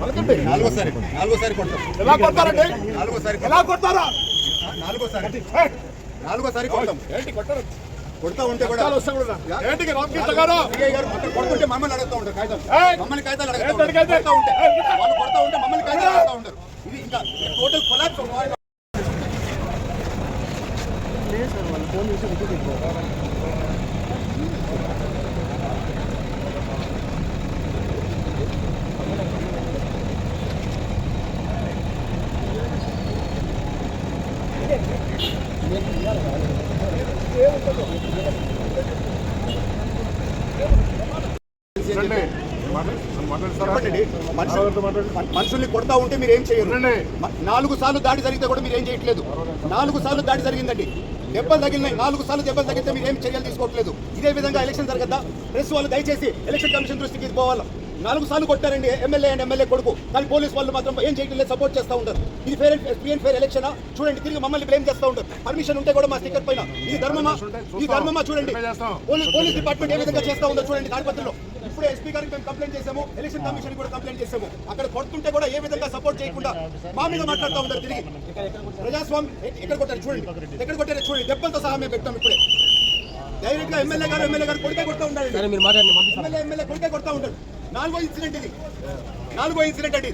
నాలుగోసారి నాలుగోసారి కొడతాం. ఎలా కొడతారండి? నాలుగోసారి ఎలా కొడతారా? నాలుగోసారి. నాలుగోసారి కొడతాం. ఏంటి కొట్టారు? కొడతా ఉంటే కూడా కొట్టాలి వస్తే కూడా ఏంటి రామకృష్ణ గారు గారు కొడుతుంటే మమ్మల్ని అడుగుతూ ఉంటారు కాగితం ఏయ్! మమ్మల్ని కాగితాలు అడుగుతూ ఉంటే! వాళ్ళు కొడతా ఉంటే మమ్మల్ని కాగితాలు అడుగుతూ ఉంటారు. ఇది ఇంకా టోటల్ కొలాప్స్ రండి. మాట్లాడు- మాట్లాడుతారా? చెప్పండి మనుషులు మనుషుల్ని కొడతా ఉంటే మీరు ఏం చేయరు. నాలుగు సార్లు దాడి జరిగితే కూడా మీరు ఏం చేయట్లేదు. నాలుగు సార్లు దాడి జరిగిందండి. దెబ్బలు తగిలినాయి. నాలుగు సార్లు దెబ్బలు తగిలితే మీరు ఏం చర్యలు తీసుకోవట్లేదు. ఇదే విధంగా ఎలక్షన్ జరగద్దా? ప్రెస్ వాళ్ళు దయచేసి ఎలక్షన్ కమిషన్ దృష్టికి పోవాలి? నాలుగు సార్లు కొట్టారండి ఎమ్మెల్యే అండ్ ఎమ్మెల్యే కొడుకు. కానీ పోలీస్ వాళ్ళు మాత్రం ఏం చేయట్లేదు సపోర్ట్ చేస్తూ ఉంటారు. ఇది fair free and fair election చూడండి తిరిగి మమ్మల్ని బ్లేమ్ చేస్తూ ఉంటారు. పర్మిషన్ ఉంటే కూడా మా స్టిక్కర్ పైన. ఇది ధర్మమా? ఈ ధర్మమా చూడండి. పోలీస్ డిపార్ట్మెంట్ ఏ విధంగా చేస్తా ఉందో చూడండి తాడిపత్రిలో ఇప్పుడే ఎస్పీ గారికి మేము కంప్లైంట్ చేసాము ఎలక్షన్ కమిషన్ కూడా కంప్లైంట్ చేసాము అక్కడ కొడుతుంటే కూడా ఏ విధంగా సపోర్ట్ చేయకుండా మా మీద మాట్లాడుతూ ఉంటారు తిరిగి. ప్రజాస్వామ్యం ఎక్కడ కొట్టారు చూడండి. ఎక్కడ కొట్టారు చూడండి. దెబ్బలతో సహా మేము పెట్టాం ఇప్పుడే. డైరెక్ట్గా ఎమ్మెల్యే గారు ఎమ్మెల్యే గారు కొడితే కొడతా ఉంటారు ఎమ్మెల్యే ఎమ్మెల్యే కొడితే కొడతా ఉంటారు నాలుగో ఇన్సిడెంట్ ఇది. నాలుగో ఇన్సిడెంట్ అండి